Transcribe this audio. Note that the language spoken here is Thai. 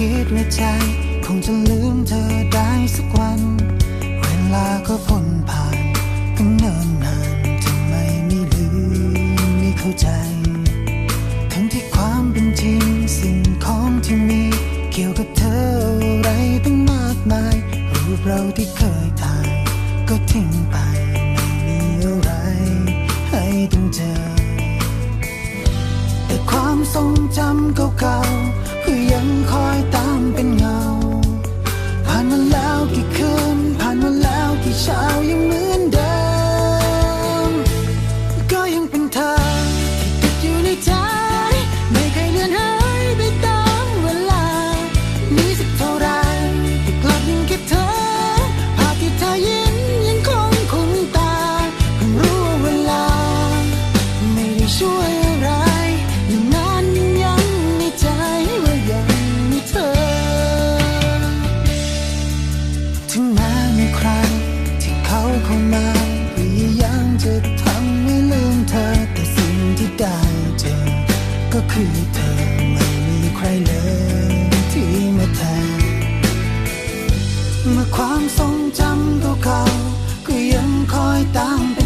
คิดในใจ คงจะลืมเธอได้สักวัน เวลาก็พ้นผ่านกันเนิ่นนานทำไมไม่ลืมไม่เข้าใจ ทั้งที่ความเป็นจริงสิ่งของที่มี เกี่ยวกับเธออะไรตั้งมากมาย รูปเราที่เคยถ่าย ก็ทิ้งไปไม่มีอะไร ให้ต้องเจอ แต่ความทรงจำเก่า ถึงม้มีใครที่เขาเข้ามาพยายามจะทำไม่ลืมเธอ แต่สิ่งที่ได้เจอ ก็คือเธอไม่มีใครเลยที่มาแทนเมื่อความทรงจำเก่าๆก็ยังคอยตามเป็น